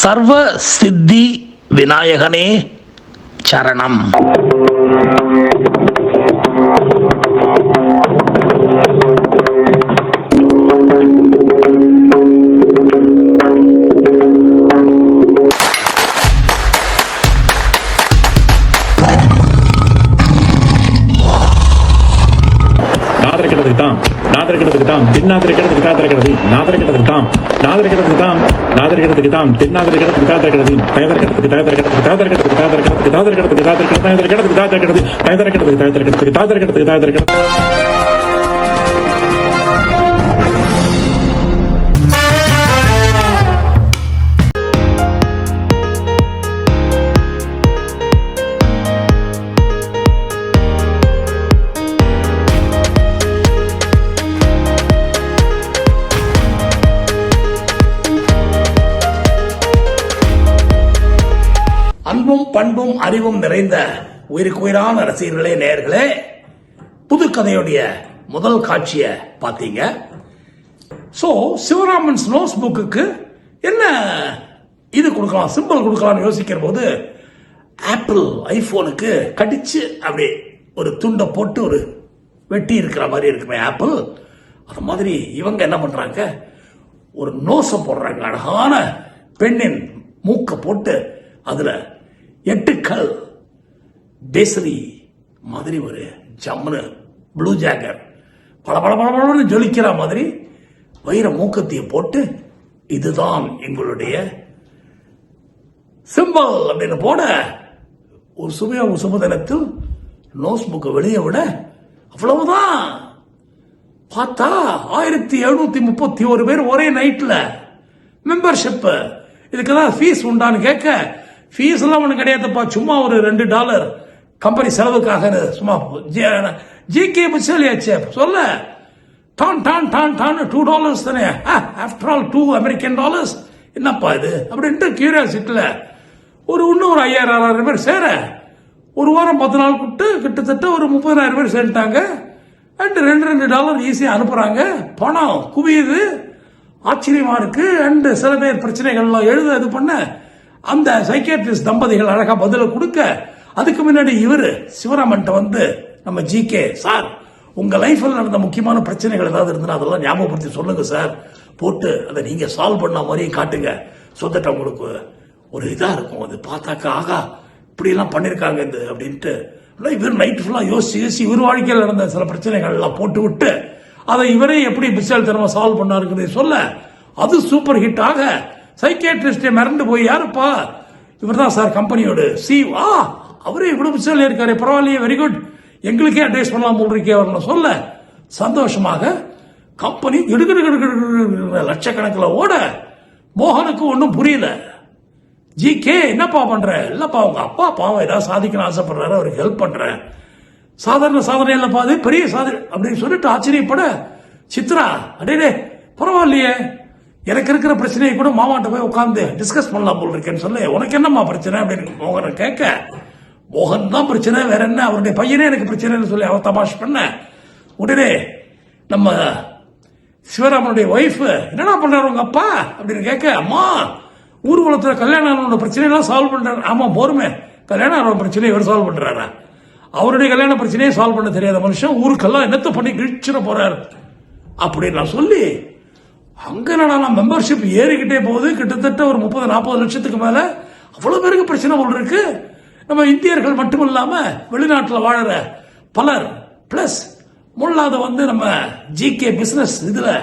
சர்வ சித்தி விநாயகனே சரணம். தான் நாதரிக்கிறதுக்கு தாம் நாதரிக்கிறதுக்கு தான் திறக்கிறது தாத்திருக்கிறது நாதரிக்கிறதுக்கு தாம் நாதரிக்கிறதுக்கு தாம் நாதரிக்கிறதுக்கு தாம் தின்னாதரிக்கிறதுக்கு தாத்திருக்கிறது தயதரிக்கிறதுக்கு தயதரிக்கிறதுக்கு தாதரிக்கிறதுக்கு தாதரிக்கிறதுக்கு தாதரிக்கிறதுக்கு தாதரிக்கிறதுக்கு தயதரிக்கிறதுக்கு தாத்திருக்கிறது தயதரிக்கிறதுக்கு தயதரிக்கிறதுக்கு தாதரிக்கிறதுக்கு தாதரிக்கிறது அன்பும் அறிவும் நிறைந்த உயிருக்கு உயிரான ரசிகர்களே நேயர்களே புதுக்கதையுடைய முதல் காட்சியை பார்த்தீங்க. ஸோ சிவராமன்ஸ் நோஸ் புக்குக்கு என்ன இது கொடுக்கலாம் சிம்பிள் கொடுக்கலாம்னு யோசிக்கிற போது ஆப்பிள் ஐபோனுக்கு கடிச்சு அப்படி ஒரு துண்டை போட்டு ஒரு வெட்டி இருக்கிற மாதிரி இருக்குமே ஆப்பிள் அது மாதிரி இவங்க என்ன பண்றாங்க? ஒரு நோசை போடுறாங்க. அழகான பெண்ணின் மூக்கை போட்டு அதில் எட்டு கல் பேசரி மாதிரி ஒரு ஜம்முன்னு ப்ளூ ஜாக்கர் பல பல பல பலன்னு ஜொலிக்கிற மாதிரி வைர மூக்கத்தையும் போட்டு இதுதான் எங்களுடைய சிம்பல் அப்படின்னு போட ஒரு சுபயோக சுமதனத்தில் நோஸ் புக்கை வெளியே விட அவ்வளவுதான். பார்த்தா ஆயிரத்தி எழுநூத்தி முப்பத்தி ஒரு பேர் ஒரே நைட்ல மெம்பர்ஷிப் இதுக்கு தான் ஃபீஸ் உண்டான்னு கேட்க ஃபீஸ் எல்லாம் ஒன்றும் கிடையாதுப்பா. சும்மா ஒரு ரெண்டு டாலர் கம்பெனி செலவுக்காக சும்மா ஜிகே சொல்லியாச்சு சொல்ல. டான் டான் டான் டான் டூ டாலர்ஸ் தானே. After all two American dollars என்னப்பா இது? அப்படின்ட்டு கியூரியாசிட்டியில் ஒரு இன்னும் ஒரு ஐயாயிரம் ஆறாயிரம் பேர் சேர. ஒரு வாரம் பத்து நாள் கூப்பிட்டு கிட்டத்தட்ட ஒரு முப்பதாயிரம் பேர் சேர்ந்துட்டாங்க. அண்ட் ரெண்டு ரெண்டு டாலர் ஈஸியாக அனுப்புகிறாங்க பணம் குவியுது. ஆச்சரியமாக இருக்குது அண்டு சில பேர் பிரச்சனைகள்லாம் எழுத இது பண்ண. அந்த சைக்கேட்ரிஸ்ட் தம்பதிகள் அழகா பதில கொடுக்க அதுக்கு முன்னாடி இவர் சிவராமன்ட்ட வந்து நம்ம ஜிகே சார் உங்க லைஃப்ல நடந்த முக்கியமான பிரச்சனைகள் ஏதாவது இருந்தா அதெல்லாம் ஞாபகப்படுத்தி சொல்லுங்க சார். போட்டு அதை நீங்க சால்வ் பண்ண மாதிரியே காட்டுங்க. சொந்தட்ட உங்களுக்கு ஒரு இதா இருக்கும். அது பார்த்தாக்கா ஆகா இப்படி எல்லாம் பண்ணிருக்காங்க இந்த அப்படின்ட்டு. இவர் நைட் ஃபுல்லா யோசிச்சு யோசிச்சு இவர் வாழ்க்கையில் நடந்த சில பிரச்சனைகள் எல்லாம் போட்டு விட்டு அதை இவரே எப்படி பிஸ்டல் திறமை சால்வ் பண்ணாருங்கிறத சொல்ல அது சூப்பர் ஹிட் ஆக சைக்கியாட்ரிஸ்டே மறந்து போய் யாருப்பா இவர் தான் சார் கம்பெனியோட. சி வா. அவரே இவ்வளவு பிஸ்டல் இருக்காரு. பரவாயில்லையே வெரி குட் எங்களுக்கே அட்வைஸ் பண்ணலாம் போல் இருக்கே அவர்னு சொல்ல சந்தோஷமாக கம்பெனி கிடுகிடு லட்சக்கணக்கில் ஓட மோகனுக்கு ஒன்றும் புரியல ஜி கே என்னப்பா பண்ற இல்லப்பா உங்க அப்பா பாவம் ஏதாவது சாதிக்கணும் ஆசைப்படுறாரு அவருக்கு ஹெல்ப் பண்றேன் சாதாரண சாதனை இல்லப்பா அது பெரிய சாதனை அப்படின்னு சொல்லிட்டு ஆச்சரியப்பட சித்ரா அடே பரவாயில்லையே எனக்கு இருக்கிற பிரச்சனையை கூட மாமாட்ட போய் உட்காந்து டிஸ்கஸ் பண்ணலாம் போல் இருக்கேன்னு சொல்லி. உனக்கு என்னம்மா பிரச்சனை அப்படின்னு மோகனை கேட்க மோகன் தான் பிரச்சனை வேற என்ன? அவருடைய பையனே எனக்கு பிரச்சனைன்னு சொல்லி அவ தமாஷ் பண்ண. உடனே நம்ம சிவராமனுடைய ஒய்ஃப் என்னடா பண்றாரு உங்க அப்பா? அப்படின்னு கேட்க அம்மா ஊர்வலத்தில் கல்யாணம் பிரச்சனையெல்லாம் சால்வ் பண்றாரு. ஆமா போருமே கல்யாணம் பிரச்சனையை இவர் சால்வ் பண்றாரா? அவருடைய கல்யாண பிரச்சனையை சால்வ் பண்ண தெரியாத மனுஷன் ஊருக்கெல்லாம் என்னத்தை பண்ணி கிழிச்சிட போறாரு? அப்படின்னு நான் சொல்லி அங்கே நான் மெம்பர்ஷிப் ஏறிக்கிட்டே போகுது. கிட்டத்தட்ட ஒரு முப்பது நாற்பது லட்சத்துக்கு மேலே அவ்வளோ பேருக்கு பிரச்சனை ஒன்று இருக்கு. நம்ம இந்தியர்கள் மட்டும் இல்லாமல் வெளிநாட்டில் வாழற பலர் ப்ளஸ் முள்ளாத வந்து நம்ம ஜிகே பிஸ்னஸ் இதில்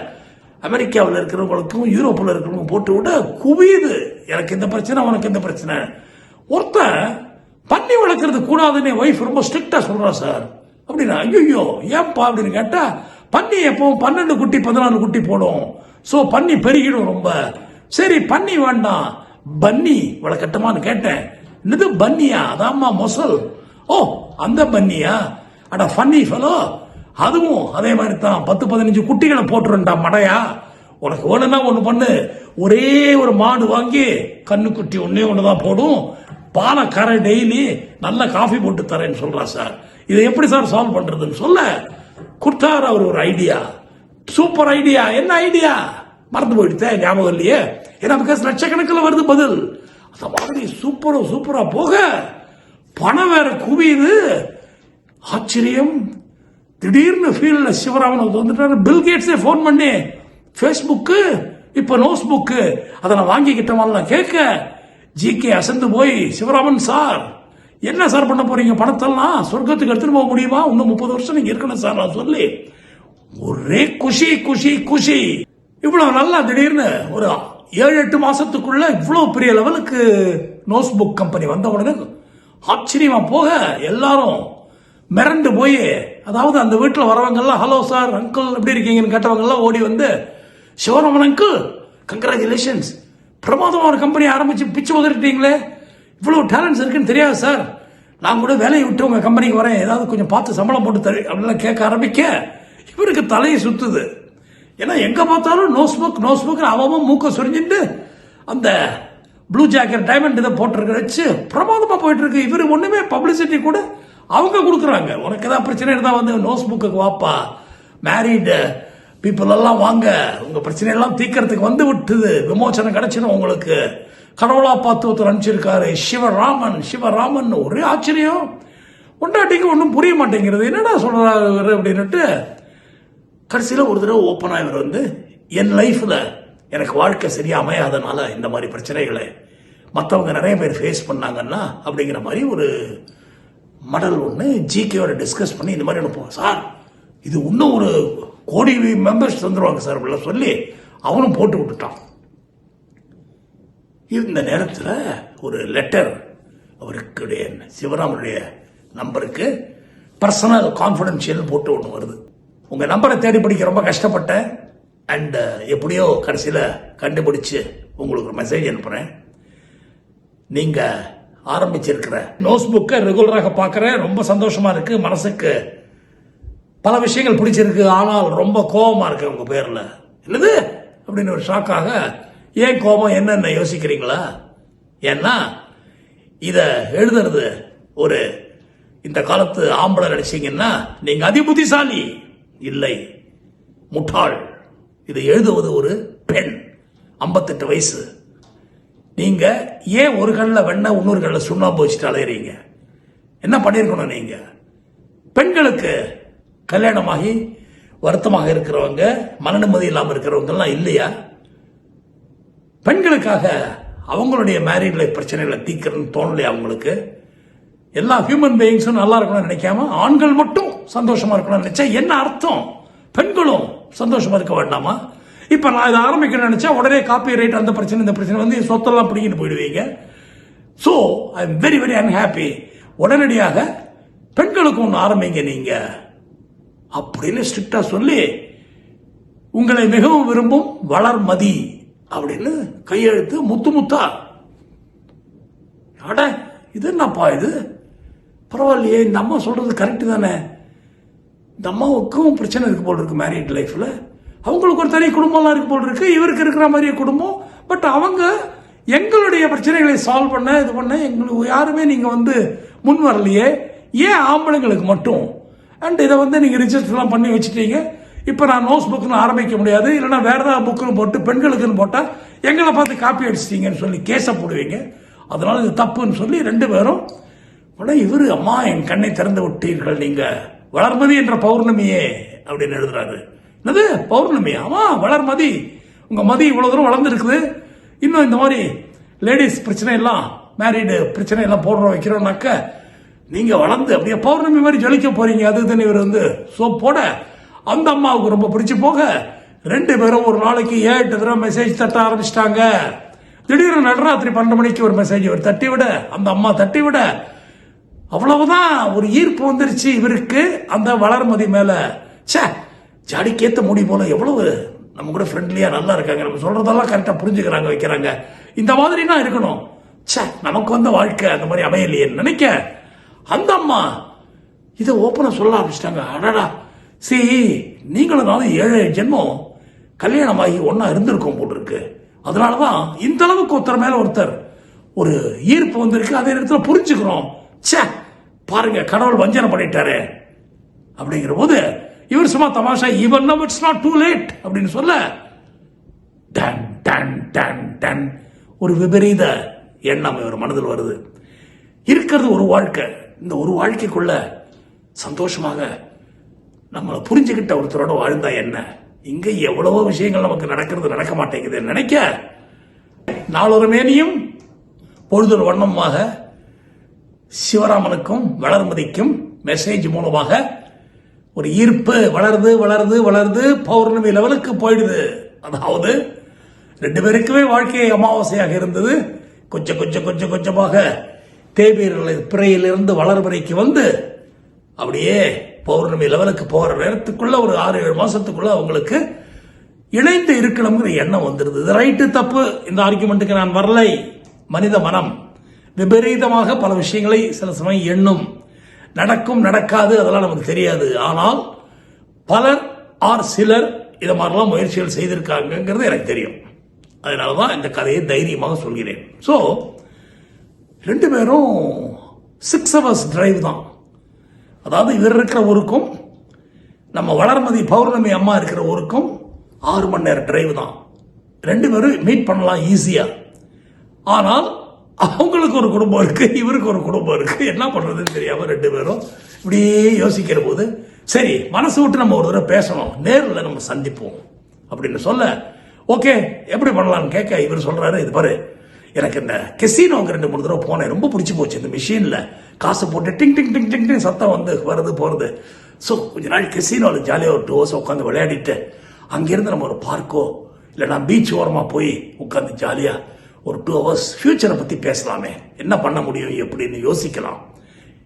அமெரிக்காவில் இருக்கிறவங்களுக்கும் யூரோப்பில் இருக்கிறவங்க போட்டு விட குவியுது. எனக்கு இந்த பிரச்சனை உனக்கு இந்த பிரச்சனை. ஒருத்தன் பண்ணி வளர்க்குறது கூடாதுன்னு ஒய்ஃப் ரொம்ப ஸ்ட்ரிக்டாக சொல்கிறா சார். அப்படின்னா ஐயோ ஏன்பா அப்படின்னு கேட்டால் பன்னி எப்பவும் பன்னெண்டு குட்டி பதினாலு குட்டி போடும். ஸோ பன்னி பெருகிடும் ரொம்ப. சரி பன்னி வேண்டாம் பன்னி வளர்க்கட்டுமான்னு கேட்டேன். என்னது பன்னியா? அதாம்மா மொசல். ஓ அந்த பன்னியா? அட ஃபன்னி ஃபெலோ அதுவும் அதே மாதிரி தான் பத்து பதினஞ்சு குட்டிகளை போட்டுருண்டா மடையா? உனக்கு வேணும்னா ஒன்று பண்ணு. ஒரே ஒரு மாடு வாங்கி கண்ணுக்குட்டி ஒன்றே ஒன்று தான் போடும். பாலை கரை டெய்லி நல்ல காஃபி போட்டு தரேன்னு சொல்கிறா சார். இதை எப்படி சார் சால்வ் பண்ணுறதுன்னு சொல்ல? கொடுத்தார் அவர் ஒரு ஐடியா சூப்பர் ஐடியா என்ன ஐடியா மறந்து போயிடுதே ஞாபகம் இல்லையே? ஏன்னா பிகாஸ் லட்சக்கணக்கில் வருது பதில். அந்த மாதிரி சூப்பரும் சூப்பராக போக பணம் வேற குவியுது. ஆச்சரியம். திடீர்னு ஃபீல்ட்ல சிவராமன் ஒருத்தர் வந்துட்டாரு. பில் கேட்ஸே ஃபோன் பண்ணி ஃபேஸ்புக்கு இப்போ நோஸ் புக்கு அதை நான் வாங்கிக்கிட்டோம் கேட்க. ஜிகே அசந்து போய் சிவராமன் சார் என்ன சார் பண்ண போறீங்க? பணத்தெல்லாம் சொர்க்கத்துக்கு எடுத்துட்டு போக முடியுமா? இன்னும் முப்பது வருஷம் நீங்க இருக்கணும் சார் நான் சொல்லி. ஒரே குஷி குஷி குஷி. இவ்வளவு நல்லா திடீர்னு ஒரு ஏழு எட்டு மாசத்துக்குள்ள இவ்வளவு பெரிய லெவலுக்கு நோஸ் புக் கம்பெனி வந்த உடனே ஆச்சரியமா போக எல்லாரும் மிரண்டு போய் அதாவது அந்த வீட்டில் வரவங்கெல்லாம் ஹலோ சார் அங்கிள் எப்படி இருக்கீங்கன்னு கேட்டவங்கெல்லாம் ஓடி வந்து சிவராமன் அங்கிள் கங்க்ராச்சுலேஷன்ஸ் பிரமாதமாக ஒரு கம்பெனி ஆரம்பிச்சு பிச்சு உதறிட்டீங்களே. இவ்வளோ டேலண்ட்ஸ் இருக்குன்னு தெரியாது சார் நான் கூட வேலையை விட்டு உங்கள் கம்பெனிக்கு வரேன். ஏதாவது கொஞ்சம் பார்த்து சம்பளம் போட்டு தரு அப்படிலாம் கேட்க ஆரம்பிக்க இவருக்கு தலையை சுற்றுது ஏன்னா எங்கே பார்த்தாலும் நோஸ் புக் நோஸ் புக் அவன் மூக்க சொரிஞ்சிட்டு அந்த ப்ளூ ஜாக்கெட் டைமண்ட் இதை போட்டிருக்க வச்சு பிரமாதமாக போயிட்டு இருக்கு இவர் ஒன்றுமே பப்ளிசிட்டி கூட அவங்க கொடுக்குறாங்க. உனக்கு ஏதாவது பிரச்சனை இருந்தால் வந்து நோஸ் புக்கு வாப்பா. மேரீடு பீப்புள் எல்லாம் வாங்க. உங்கள் பிரச்சனை எல்லாம் தீர்க்கறதுக்கு வந்து விட்டுது. விமோசனம் கிடைச்சிடும் உங்களுக்கு. கடவுளா பார்த்து ஒருத்தர் அனுப்பிச்சிருக்காரு சிவராமன் சிவராமன் ஒரே ஆச்சரியம். பொண்டாட்டிக்கு ஒன்றும் புரிய மாட்டேங்கிறது. என்னடா சொல்கிறாரு இவரு அப்படின்னுட்டு கடைசியில் ஒரு தடவை ஓப்பனாக இவர் வந்து என் லைஃப்பில் எனக்கு வாழ்க்கை சரியாக அமையாதனால இந்த மாதிரி பிரச்சனைகளை மற்றவங்க நிறைய பேர் ஃபேஸ் பண்ணாங்கன்னா அப்படிங்கிற மாதிரி ஒரு மடல் ஒன்று ஜிகேவோட டிஸ்கஸ் பண்ணி இந்த மாதிரி அனுப்புவோம் சார் இது இன்னும் ஒரு கோடி மெம்பர்ஸ் தந்துடுவாங்க சார் அப்படிலாம் சொல்லி அவனும் போட்டு விட்டுட்டான். இந்த நேரத்தில் ஒரு லெட்டர் அவருக்குடைய சிவராமனுடைய நம்பருக்கு பர்சனல் கான்ஃபிடென்ஷியல் போட்டு ஒன்று வருது. உங்கள் நம்பரை தேடி பிடிக்க ரொம்ப கஷ்டப்பட்டேன் அண்டு எப்படியோ கடைசியில் கண்டுபிடிச்சு உங்களுக்கு ஒரு மெசேஜ் அனுப்புகிறேன் நீங்கள் ஆரம்பிச்சிருக்கிற நோஸ் புக்கை ரெகுலராக பார்க்குறேன் ரொம்ப சந்தோஷமாக இருக்குது மனசுக்கு பல விஷயங்கள் பிடிச்சிருக்கு. ஆனால் ரொம்ப கோபமாக இருக்குது உங்கள் பேரில். என்னது? அப்படின்னு ஒரு ஷாக்காக ஏன் கோபம் என்னென்ன யோசிக்கிறீங்களா? ஏன்னா இதை எழுதுறது ஒரு இந்த காலத்து ஆம்பளை நினைச்சீங்கன்னா நீங்க அதிபுத்திசாலி. இல்லை. முட்டாள். இதை எழுதுவது ஒரு பெண். 58 வயசு. நீங்க ஏன் ஒரு கல்ல வெண்ண இன்னொரு கல்ல சுண்ணாம்பு வச்சுட்டு அலையிறீங்க? என்ன பண்ணியிருக்கணும் நீங்க? பெண்களுக்கு கல்யாணமாகி வருத்தமாக இருக்கிறவங்க மன நிம்மதி இல்லாமல் இருக்கிறவங்கலாம் இல்லையா? பெண்களுக்காக அவங்களுடைய மேரிட் லைஃப் பிரச்சனைகளை தீக்கிறதுன்னு தோணலையே அவங்களுக்கு? எல்லா ஹியூமன் பீயிங்ஸும் நல்லா இருக்கணும்னு நினைக்காம ஆண்கள் மட்டும் சந்தோஷமா இருக்கணும்னு நினைச்சா என்ன அர்த்தம்? பெண்களும் சந்தோஷமா இருக்க வேண்டாமா? இப்ப நான் இதை ஆரம்பிக்கணும்னு நினைச்சா உடனே காப்பி ரைட் அந்த பிரச்சனை இந்த பிரச்சனை வந்து சொத்தெல்லாம் பிடிக்கிட்டு போயிடுவீங்க. So I am very very unhappy உடனடியாக பெண்களுக்கு ஒன்று ஆரம்பிங்க நீங்க. அப்படின்னு ஸ்ட்ரிக்டா சொல்லி உங்களை மிகவும் விரும்பும் வளர்மதி அப்படின்னு கையெழுத்து முத்து முத்தா. அட இது என்னப்பா இது? பரவாயில்லையே இந்த அம்மா சொல்றது கரெக்டு தானே? இந்த அம்மாவுக்கும் பிரச்சனை இருக்கு போல் இருக்கு மேரிட் லைஃப்ல அவங்களுக்கு ஒரு தனி குடும்பம்லாம் இருக்கு போல் இருக்கு. இவருக்கு இருக்கிற மாதிரியே குடும்பம். பட் அவங்க எங்களுடைய பிரச்சனைகளை சால்வ் பண்ண இது பண்ண எங்களுக்கு யாருமே நீங்க வந்து முன் வரலையே. ஏன் ஆம்பளைங்களுக்கு மட்டும்? அண்ட் இதை வந்து நீங்க ரிஜிஸ்டர்லாம் பண்ணி வச்சுட்டீங்க. இப்போ நான் நோஸ் புக்னு ஆரம்பிக்க முடியாது. இல்லைன்னா வேறு ஏதாவது புக்குன்னு போட்டு பெண்களுக்குன்னு போட்டால் எங்களை பார்த்து காப்பி அடிச்சிட்டீங்கன்னு சொல்லி கேஸை போடுவீங்க. அதனால் இது தப்புன்னு சொல்லி ரெண்டு பேரும் உடனே இவர் அம்மா என் கண்ணை திறந்து விட்டீர்கள் நீங்கள் வளர்மதி என்ற பௌர்ணமியே அப்படின்னு எழுதுறாரு. என்னது? பௌர்ணமி ஆமா வளர்மதி. உங்கள் மதி இவ்வளோ தூரம் வளர்ந்துருக்குது. இன்னும் இந்த மாதிரி லேடிஸ் பிரச்சனை எல்லாம் மேரீடு பிரச்சனை எல்லாம் போடுறோம் வைக்கிறோம்னாக்க நீங்கள் வளர்ந்து அப்படியே பௌர்ணமி மாதிரி ஜொலிக்க போகிறீங்க அது இதுன்னு இவர் வந்து சோப் போட அந்த அம்மாவுக்கு ரொம்ப பிடிச்சு போக ரெண்டு பேரும் ஒரு நாளைக்கு ஏட்டு தடவை மெசேஜ் தட்ட ஆரம்பிச்சிட்டாங்க. திடீர்னு நடுராத்திரி பன்னெண்டு மணிக்கு ஒரு மெசேஜ் இவர் தட்டி விட அந்த அம்மா தட்டி விட அவ்வளவுதான் ஒரு ஈர்ப்பு வந்துருச்சு இவருக்கு அந்த வளர்மதி மேல. ச்சே ஜாடிக்கேத்த முடி போல எவ்வளவு நம்ம கூட ஃப்ரெண்ட்லியா நல்லா இருக்காங்க. நம்ம சொல்றதெல்லாம் கரெக்டா புரிஞ்சுக்கிறாங்க வைக்கிறாங்க. இந்த மாதிரி தான் இருக்கணும். ச்சே நமக்கு வந்த வாழ்க்கை அந்த மாதிரி அமையலையேன்னு நினைக்க. அந்த அம்மா இதை ஓப்பனா சொல்ல ஆரம்பிச்சிட்டாங்க. அடடா சி நீங்களும் நானும் ஏழு ஜென்மம் கல்யாணமாகி ஒன்றா இருந்திருக்கோம் போல் இருக்கு அதனாலதான் இந்த அளவுக்கு ஒருத்தர் மேலே ஒருத்தர் ஒரு ஈர்ப்பு வந்திருக்கு. அதே நேரத்தில் புரிஞ்சுக்கிறோம். ச்சே பாருங்க கடவுள் வஞ்சனை பண்ணிட்டாரு. அப்படிங்கிற போது இவர் சும்மா தமாஷா இவன் now it's not too late அப்படின்னு சொல்ல டன் டன் டன் டன். ஒரு விபரீத எண்ணம் இவர் மனதில் வருது. இருக்கிறது ஒரு வாழ்க்கை. இந்த ஒரு வாழ்க்கைக்குள்ள சந்தோஷமாக நம்மளை புரிஞ்சுக்கிட்ட ஒருத்தரோட வாழ்ந்தா என்ன? இங்க எவ்வளவோ விஷயங்கள் நமக்கு நடக்கிறது நடக்க மாட்டேங்குது. நினைக்க? நாளொரு மேனியும் பொழுதொரு வண்ணமாக சிவராமனுக்கும் வளர்மதிக்கும் மெசேஜ் மூலமாக ஒரு ஈர்ப்பு வளருது வளருது வளருது பௌர்ணமி லெவலுக்கு போயிடுது. அதாவது ரெண்டு பேருக்குமே வாழ்க்கை அமாவாசையாக இருந்தது. கொஞ்சம் கொஞ்சம் கொஞ்சம் கொஞ்சமாக தேவீரர்கள் பிறையிலிருந்து வளர்வரைக்கு வந்து அப்படியே பௌர்ணமி லெவலுக்கு போகிற நேரத்துக்குள்ள ஒரு ஆறு ஏழு மாசத்துக்குள்ள அவங்களுக்கு இணைந்து இருக்கணுங்கிற எண்ணம் வந்துருது. இது ரைட்டு தப்பு. இந்த ஆர்குமெண்ட்டுக்கு நான் வரலை. மனித மனம். விபரீதமாக பல விஷயங்களை சில சமயம் எண்ணும். நடக்கும் நடக்காது அதெல்லாம் நமக்கு தெரியாது. ஆனால் பலர் ஆர் சிலர் இதை மாதிரிலாம் முயற்சிகள் செய்திருக்காங்கங்கிறது எனக்கு தெரியும். அதனால தான் இந்த கதையை தைரியமாக சொல்கிறேன். ஸோ ரெண்டு பேரும் சிக்ஸ் ஹவர்ஸ் டிரைவ் தான். அதாவது இவர் இருக்கிற ஊருக்கும் நம்ம வளர்மதி பௌர்ணமி அம்மா இருக்கிற ஊருக்கும் ஆறு மணி நேரம் டிரைவ் தான். ரெண்டு பேரும் மீட் பண்ணலாம் ஈஸியாக ஆனால் அவங்களுக்கு ஒரு குடும்பம் இருக்குது இவருக்கு ஒரு குடும்பம் இருக்குது என்ன பண்ணுறதுன்னு தெரியாமல் ரெண்டு பேரும் இப்படியே யோசிக்கிற போது சரி மனசு விட்டு நம்ம ஒரு தடவை பேசணும். நேரில் நம்ம சந்திப்போம். அப்படின்னு சொல்ல ஓகே எப்படி பண்ணலாம்னு கேட்க இவர் சொல்கிறாரு இது பாரு எனக்கு இந்த கெசினோங்க ரெண்டு மூணு தடவை போனேன். ரொம்ப பிடிச்சி போச்சு இந்த மிஷினில் காசு போட்டு டிங் டிங் டிங் டிங் டிங் சத்தம் வந்து வருது போகிறது ஸோ கொஞ்ச நாள் கெசினோவில் ஜாலியாக ஒரு டூ ஹவர்ஸ் உட்காந்து விளையாடிட்டு அங்கேருந்து நம்ம ஒரு பார்க்கோ இல்லைனா பீச் ஓரமாக போய் உட்காந்து ஜாலியாக ஒரு டூ ஹவர்ஸ் ஃப்யூச்சரை பற்றி பேசலாமே. என்ன பண்ண முடியும் எப்படின்னு யோசிக்கலாம்.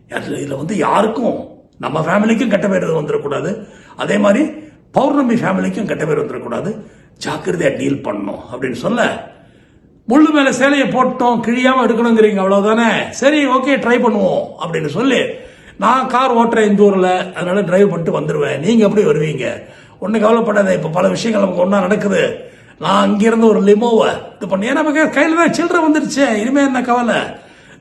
அதில் இதில் வந்து யாருக்கும் நம்ம ஃபேமிலிக்கும் கெட்ட பேர் வந்துடக்கூடாது அதே மாதிரி பௌர்ணமி ஃபேமிலிக்கும் கெட்ட பேர் வந்துடக்கூடாது ஜாக்கிரதையாக டீல் பண்ணணும் அப்படின்னு சொல்ல முள்ளு மேல சேலையை போட்டோம் கிழியாம எடுக்கணுங்கிறீங்க அவ்வளவுதானே? சரி ஓகே ட்ரை பண்ணுவோம் அப்படின்னு சொல்லி. நான் கார் ஓட்டுறேன் இந்த ஊரில் அதனால டிரைவ் பண்ணிட்டு வந்துடுவேன் நீங்க எப்படி வருவீங்க? ஒன்றும் கவலைப்படாத இப்போ பல விஷயங்கள் நமக்கு ஒன்றா நடக்குது. நான் அங்கிருந்து ஒரு லிமோவை இது பண்ணி ஏன்னா நமக்கு கையில் தான் சில்லறை வந்துருச்சு. இனிமே என்ன கவலை?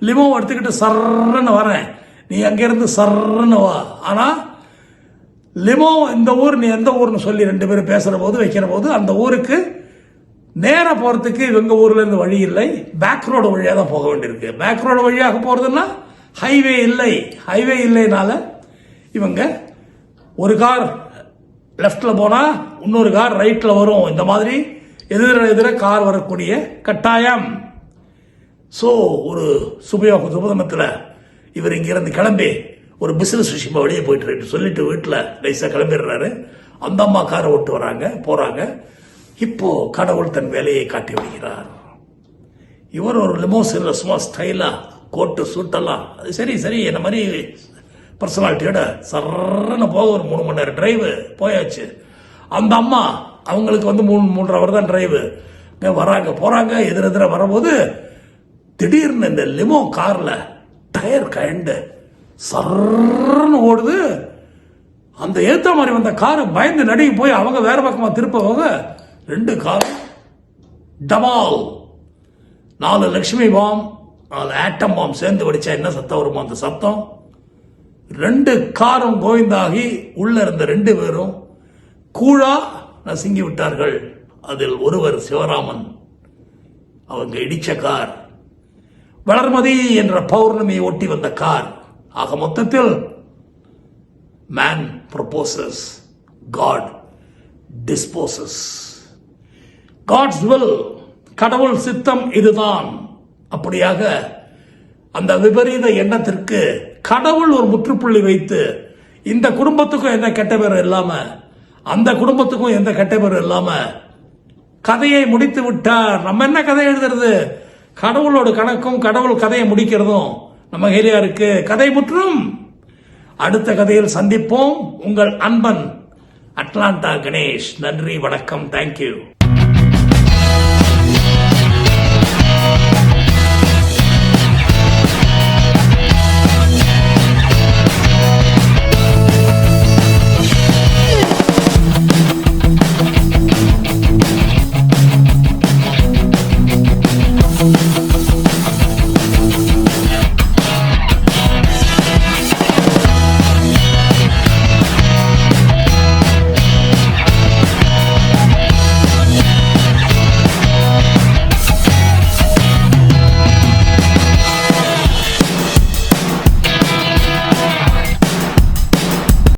லிமோவை எடுத்துக்கிட்டு சர்றன்னு வரேன். நீ அங்கிருந்து சர்றன்னு வா. ஆனால் லிமோ இந்த ஊர் நீ எந்த ஊர்னு சொல்லி ரெண்டு பேரும் பேசுகிற போது வைக்கிற போது அந்த ஊருக்கு நேரம் போறதுக்கு இவங்க ஊர்ல இருந்து வழி இல்லை. பேக் ரோடு வழியாக தான் போக வேண்டியிருக்கு. பேக் ரோடு வழியாக போறதுன்னா ஹைவே இல்லை. ஹைவே இல்லைனால இவங்க ஒரு கார் லெஃப்டில் போனால் இன்னொரு கார் ரைட்டில் வரும். இந்த மாதிரி எதிர எதிர கார் வரக்கூடிய கட்டாயம். ஸோ ஒரு சுபயோக சுபதனத்தில் இவர் இங்கிருந்து கிளம்பி ஒரு பிஸ்னஸ் விஷயமா வெளியே போயிட்டு சொல்லிட்டு வீட்டில் நைஸாக கிளம்பிடுறாரு. அந்த அம்மா காரை ஓட்டு வராங்க போகிறாங்க இப்போ கடவுள் தன் வேலையை காட்டி வருகிறார். இவர் ஒரு லிமோசில் சும்மா ஸ்டைலா கோட்டு சூட்டெல்லாம் அது சரி சரி என்ன மாதிரி பர்சனாலிட்டியோட சர்றன்னு போக ஒரு மூணு மணி நேரம் டிரைவு போயாச்சு. அந்த அம்மா அவங்களுக்கு வந்து மூணு மூன்றரை அவர் தான் டிரைவு வராங்க போறாங்க எதிர எதிர வரும்போது திடீர்னு இந்த லிமோ கார்ல டயர் கயண்டு சர்ன்னு ஓடுது. அந்த ஏத்த மாதிரி வந்த கார் பயந்து நடுங்கி போய் அவங்க வேற பக்கமா திருப்பவங்க ரெண்டு கார் டமால் நாலு லட்சுமி பாம் நாலு ஆட்டம் பாம் சேர்ந்து வடிச்சா என்ன சத்தம் வருமோ அந்த சத்தம். ரெண்டு காரும் கோவிந்தாகி உள்ள இருந்த ரெண்டு பேரும் கூழா நசுங்கி விட்டார்கள். அதில் ஒருவர் சிவராமன். அவங்க இடிச்ச கார். வளர்மதி என்ற பௌர்ணமியை ஒட்டி வந்த கார். ஆக மொத்தத்தில் man proposes God disposes God's will கடவுள் சித்தம் இதுதான். அப்படியாக அந்த விபரீத எண்ணத்திற்கு கடவுள் ஒரு முற்றுப்புள்ளி வைத்து இந்த குடும்பத்துக்கும் எந்த கெட்ட பேரும் இல்லாம அந்த குடும்பத்துக்கும் எந்த கெட்ட பேரும் இல்லாம கதையை முடித்து விட்டார். நம்ம என்ன கதை எழுதுறது? கடவுளோட கணக்கும் கடவுள் கதையை முடிக்கிறதும் நம்ம கையிலயா இருக்கு. கதை முற்றும். அடுத்த கதையில் சந்திப்போம். உங்கள் அன்பன் அட்லாண்டா கணேஷ். நன்றி வணக்கம். தேங்க்யூ